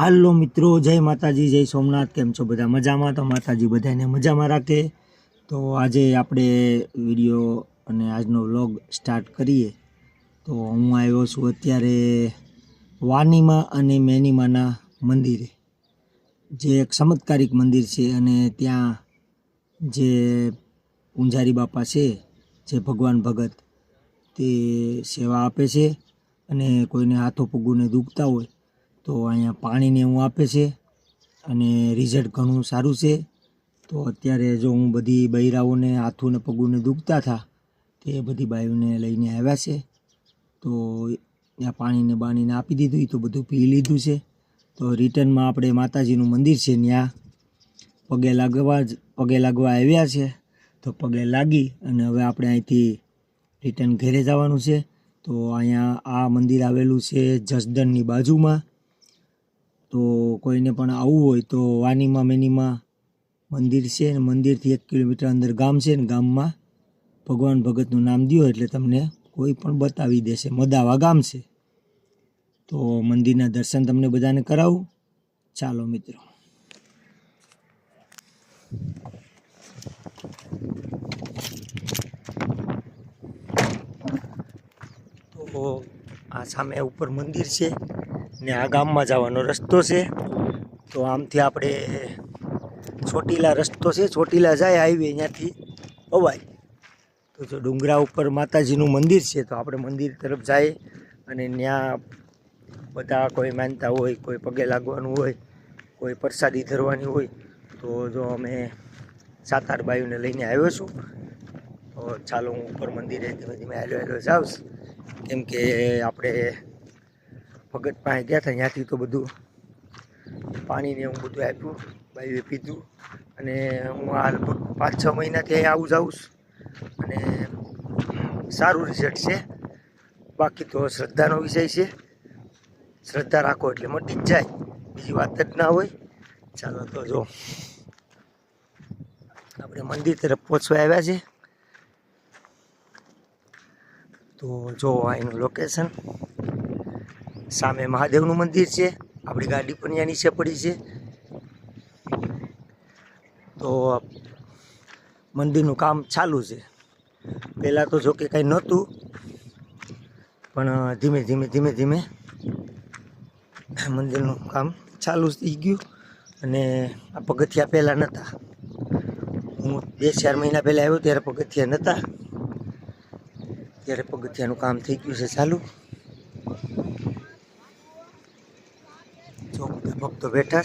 હાલો મિત્રો, જય માતાજી, જય સોમનાથ, કેમ છો બધા મજામાં? તો માતાજી બધાને મજામાં રાખે. તો આજે આપણે વીડિયો અને આજનો વ્લોગ સ્ટાર્ટ કરીએ. તો હું આવ્યો છું અત્યારે વાનીમાં અને મેનીમાના મંદિરે. જે એક ચમત્કારિક મંદિર છે અને ત્યાં જે પૂંજારી બાપા છે, જે ભગવાન ભગત, તે સેવા આપે છે અને કોઈને હાથો પગુને દુખતા હોય તો અહીંયા પાણીને એવું આપે છે અને રિઝલ્ટ ઘણું સારું છે. તો અત્યારે જો હું બધી બૈરાઓને હાથું ને પગુને દુખતા હતા, તે બધી બાઈઓને લઈને આવ્યા છે. તો ત્યાં પાણીને બાણીને આપી દીધું તો બધું પી લીધું છે. તો રિટર્નમાં આપણે માતાજીનું મંદિર છે ત્યાં પગે લાગવા પગે લાગવા આવ્યા છે. તો પગે લાગી અને હવે આપણે અહીંથી રિટર્ન ઘરે જવાનું છે. તો અહીંયા આ મંદિર આવેલું છે જસદનની બાજુમાં. તો કોઈને પણ આવવું હોય તો વાનીમાં મેનીમાં મંદિર છે ને મંદિરથી એક કિલોમીટર અંદર ગામ છે ને ગામમાં ભગવાન ભગતનું નામ દ્યો એટલે તમને કોઈ પણ બતાવી દેશે. મદાવા ગામ છે. તો મંદિરના દર્શન તમને બધાને કરાવું. ચાલો મિત્રો. તો આ સામે ઉપર મંદિર છે. ને આ ગામમાં જવાનો રસ્તો છે. તો આમથી આપણે ચોટીલા રસ્તો છે. ચોટીલા જાય હાઈવે અહીંયાથી અવાય તો જો ડુંગરા ઉપર માતાજીનું મંદિર છે, તો આપણે મંદિર તરફ જાય અને ત્યાં બધા કોઈ માનતા હોય, કોઈ પગે લાગવાનું હોય, કોઈ પ્રસાદી ધરવાની હોય, તો જો અમે સાત આઠ બાયુને લઈને આવ્યો છું. તો ચાલો હું ઉપર મંદિરે ધીમે ધીમે હાલો હાલો જાઉં કેમ કે આપણે ભગત પાસે ગયા હતા ત્યાંથી તો બધું પાણીને હું બધું આપ્યું, બાઈએ પીધું અને હું આ લગભગ પાંચ છ મહિનાથી અહીં આવું જાઉં અને સારું રિઝલ્ટ છે. બાકી તો શ્રદ્ધાનો વિષય છે. શ્રદ્ધા રાખો એટલે મટી જ જાય. બીજી વાત જ ના હોય. ચાલો તો જો. આપણે મંદિર તરફ પહોંચવા આવ્યા છે તો જો એનું લોકેશન સામે મહાદેવનું મંદિર છે, આપણી ગાડી પણ ત્યાં નીચે પડી છે. તો મંદિરનું કામ ચાલુ છે. પહેલાં તો જોકે કંઈ નહોતું, પણ ધીમે ધીમે ધીમે ધીમે મંદિરનું કામ ચાલુ થઈ ગયું અને આ પગથિયા પહેલાં નહોતા હું બે, ચાર મહિના પહેલાં આવ્યો ત્યારે પગથિયા નહોતા ત્યારે પગથિયાનું કામ થઈ ગયું છે ચાલુ. જો બધા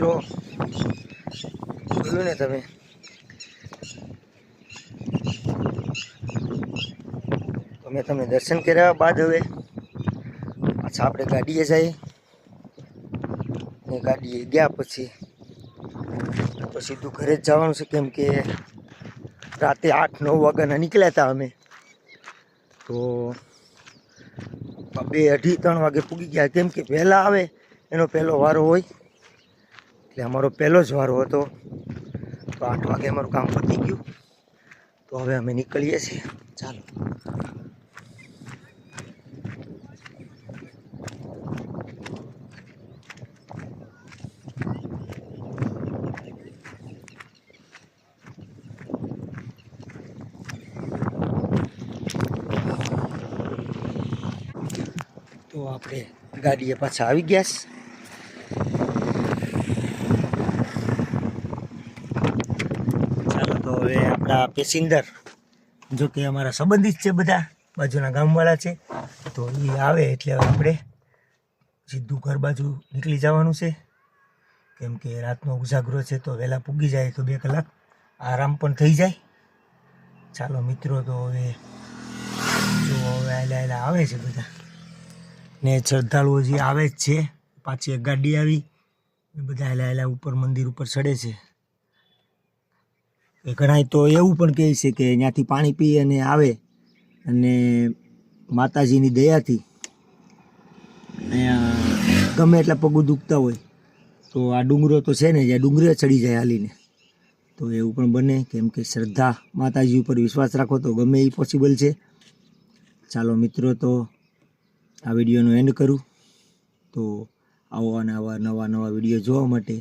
મિત્રો, જોયું ને તમે? અમે તમને દર્શન કર્યા બાદ હવે પાછા આપણે ગાડીએ જઈએ. ને ગાડીએ ગયા પછી તો સીધું ઘરે જ જવાનું છે કેમ કે રાતે આઠ, નવ વાગ્યાના નીકળ્યા હતા અમે. તો બે અઢી, ત્રણ વાગે પૂગી ગયા. કેમ કે વહેલા આવે, એનો પહેલો વારો હોય. એટલે અમારો પહેલો જ વારો હતો. તો આઠ વાગે અમારું કામ પતી ગયું. તો હવે અમે નીકળીએ છીએ. ચાલો. તો આપણે ગાડીએ પાછા આવી ગયા છે ચાલો તો આપણા પેસેન્જર, જો કે અમારા સંબંધિત છે બધા, બાજુના ગામવાળા છે, તો એ આવે એટલે આપણે સીધું ઘર બાજુ નીકળી જવાનું છે. કેમ કે રાતનો ઉજાગરો છે તો વહેલા પૂગી જાય તો બે કલાક આરામ પણ થઈ જાય. ચાલો મિત્રો, તો હવે જો હવે આયલા આયલા આવે છે બધા. ને શ્રદ્ધાળુઓ જે આવે જ છે, પાછી એક ગાડી આવી બધા આયલા આયલા ઉપર મંદિર ઉપર ચડે છે. એ ઘણાય તો એવું પણ કહે છે કે ત્યાંથી પાણી પી અને આવે અને માતાજીની દયાથી. ગમે એટલા પગું દુખતા હોય તો આ ડુંગરો તો છે ને, જ્યાં ડુંગરે ચડી જાય હાલીને. તો એવું પણ બને, કેમ કે શ્રદ્ધા માતાજી ઉપર વિશ્વાસ રાખો તો ગમે એ પોસિબલ છે. ચાલો મિત્રો, તો આ વિડીયોનો એન્ડ કરું. તો આવો અને આવા નવા નવા વીડિયો જોવા માટે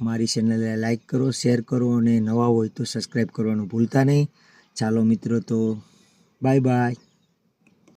મારી ચેનલને લાઈક કરો શેર કરો અને નવા હોય તો સબસ્ક્રાઈબ કરવાનું ભૂલતા નહીં. ચાલો મિત્રો, તો બાય બાય